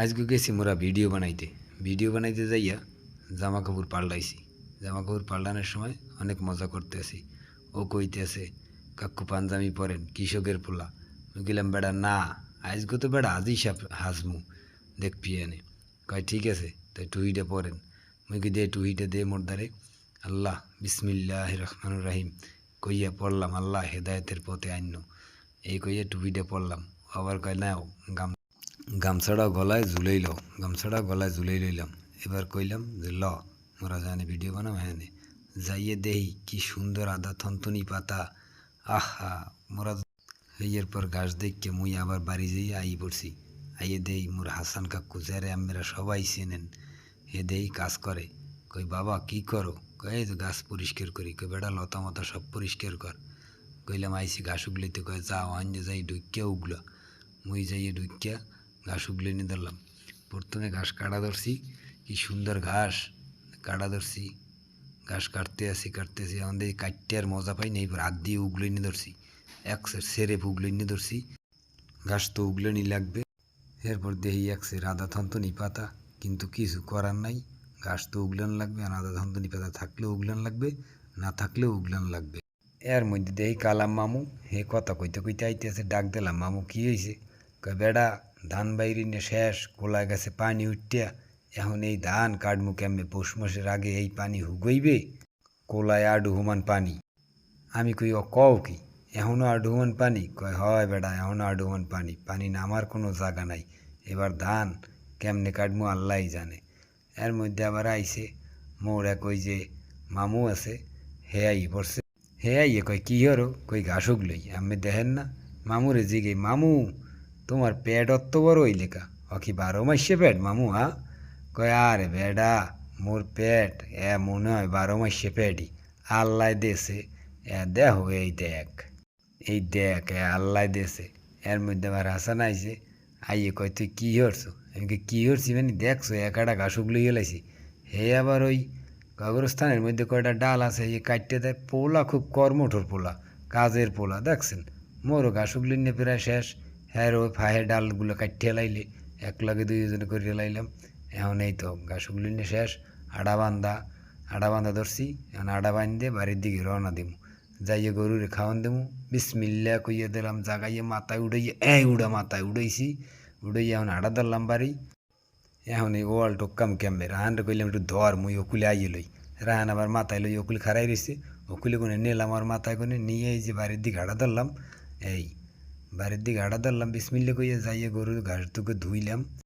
আজকে গেছি মোরা ভিডিও বানাইতে। ভিডিও বানাইতে যাইয়া জামা কাপড় পাল্টাইছি। জামা কাপড় পাল্টানোর সময় অনেক মজা করতে আছি ও কইতে কইতেছে, কাকু পাঞ্জামি পরেন, কৃষকের পোলা। গেলাম বেড়া, না, আজকে তো বেড়া আজই সাপ হাসমু দেখ পিয়ানে কয়, ঠিক আছে, তাই টুইটা পরেন। কি দে টুইটা দে মোর দ্বারে। আল্লাহ বিসমিল্লাহ রহমান রাহিম। কইয়া পড়লাম, আল্লাহ, হেদায়তের পথে আইন্য এই কইয়া টুপিটা পড়লাম। আবার কয় না গাম গামছাটা গলায় ঝুলেই লও, গামছাটা গলায় ঝুলেই লইলাম। এবার কইলাম যে, ল, মোরা জানে ভিডিও বানাম হ্যাঁ। যাইয়ে দেই কি সুন্দর আদা থন্তনি পাতা। আহা, মোরা এর পর গাছ দেখকে মুই আবার বাড়ি যেয়ে আই পড়ছি। আইয়ে দেই মোর হাসান কাকু যারে আমরা সবাই চেনেন, হে দেই কাজ করে। কই, বাবা, কি করো? এই তো গাছ পরিষ্কার করি। কই বেটা লতা মতা সব পরিষ্কার কর। কইলাম আইসি ঘাস উগলিতে কয় যাও আঞ্জে যাই ঢুকিয়া উগলা। মুই যাইয়ে ঢুকিয়া ঘাস উগলে নিয়ে ধরলাম। প্রথমে ঘাস কাটা ধরছি, কি সুন্দর ঘাস, কাটা ধরছি, ঘাস কাটতে আসি কাটতে আসি, আমাদের কাটতে আর মজা পাই না এবার হাত দিয়ে উগলে নিয়ে ধরছি, এক সেরে উগলে নিয়ে ধরছি, ঘাস তো উগলে নি লাগবে। এরপর দেহি একসে রাধা থন্তনি পাতা, কিন্তু কিছু করার নাই, ঘাস তো উগলান লাগবে, আর রাধা থন্তনি পাতা থাকলেও উগলান লাগবে, না থাকলেও উগলান লাগবে। এর মধ্যে দেহি কালাম মামু হে কথা কইতে কইতে আইতেছে ডাক দিলাম, মামু কি হয়েছে কয়, বেড়া ধান বাইরি নিয়ে শেষ কোলা গেছে পানি উঠিয়া এখন এই ধান কাটমু কেমনে? পৌষ মাসের আগে এই পানি হুগইবে? কোলায় আডু হুমান পানি। আমি কই, ও কও কি? এখনও আডুমান পানি? কয়, হয় বেড়া এখনও আডুমান পানি। পানি নামার কোনো জায়গা নাই। এবার ধান কেমনে কাটমু আল্লাহ জানে। এর মধ্যে আবার আইছে, মোর এক ওই যে মামু আছে হে আই পড়ছে। হে আইয়ে কয়, কি হরো কই ঘাসুক লই আমি দেখেন না? মামুরে জিগে মামু তোমার পেট অত বড় ওই লেখা। ও কি বারো মাসে পেট, মামু হা কয়, আরে বেডা, মোর পেট, এ মনে হয় বারো মাসে পেটই। আল্লাহ দেশে এ দেহ এই দেখ। এই দেখ, এ আল্লাহ দেশে এর মধ্যে আমার হাসান আইছে, আইয়ে কয়, তুই কী হরছো আমি কি হরছি মানে দেখছ একাটা ঘাসুক লইয়ে লাইছি। হে আবার ওই কবরস্থানের মধ্যে কয়টা ডাল আছে, এই কাটতে দেয়, পোলা খুব কর্মঠোর পোলা, কাজের পোলা, দেখছেন? মোরও ঘাসুক লিনে প্রায় শেষ। হ্যাঁ ওই ফাহে ডালগুলো কাটতে লাইলে, এক লাগে দুইজনে করে লাইলাম। এখন এই তো গাছগুলি নিয়ে শেষ, আড়া বান্ধা আড়া বান্ধা ধরছি, এখন আড়া বান্ধে বাড়ির দিকে রওনা দিমু। যাইয়ে গরুরে খাওয়ান দেবো বিসমিল্লা কইয়া দিলাম, জাগাইয়ে মাথায় উড়াইয়ে, এই উড়া মাথায় উড়াইছি, উড়াইয়া এখন আড়া ধরলাম বাড়ি। এখন এই ওয়াল টোকাম ক্যাম্বে রাহান কইলাম একটু ধর, মুই ওকুলে আইয়ে লই। রাহান আবার মাথায় লই ওকুল খারাই রয়েছে ওকুলে কোনে নিলাম আমার মাথায় কোনে নিয়ে এই যে বাড়ির দিকে হাঁটা ধরলাম, এই বাড়ির দিকে হাঁটা ধরলাম বিসমিল্লা কইয়া যাইয়ে গরুর ঘাস তোকে ধুইলাম।